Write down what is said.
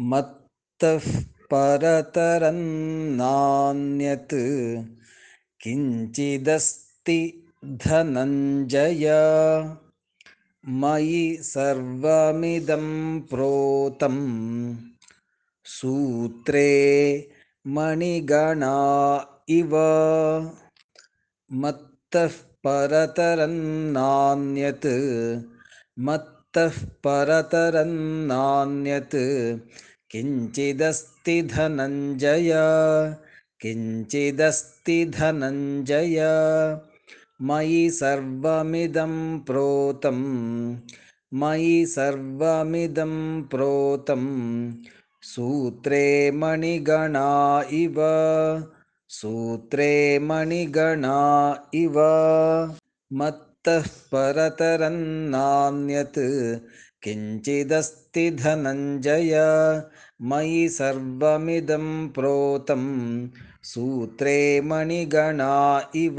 मत्तः परतरन्नान्यत् किञ्चिदस्ति धनञ्जय। मयि सर्वमिदं प्रोतं। सूत्रे मणिगणा इव। मत्तः परतरन्नान्यत् मत्तः परतरन्नान्यत्। किञ्चिदस्ति धनञ्जय किञ्चिदस्ति धनञ्जय। मयि सर्वमिदं प्रोतं मयि सर्वमिदं प्रोतं। सूत्रे मणिगणा इव सूत्रे मणिगणा इव मत्तः परतरन्नान्यत्। किञ्चिदस्ति धनञ्जय मयि सर्वमिदं प्रोतं। सूत्रे मणिगणा इव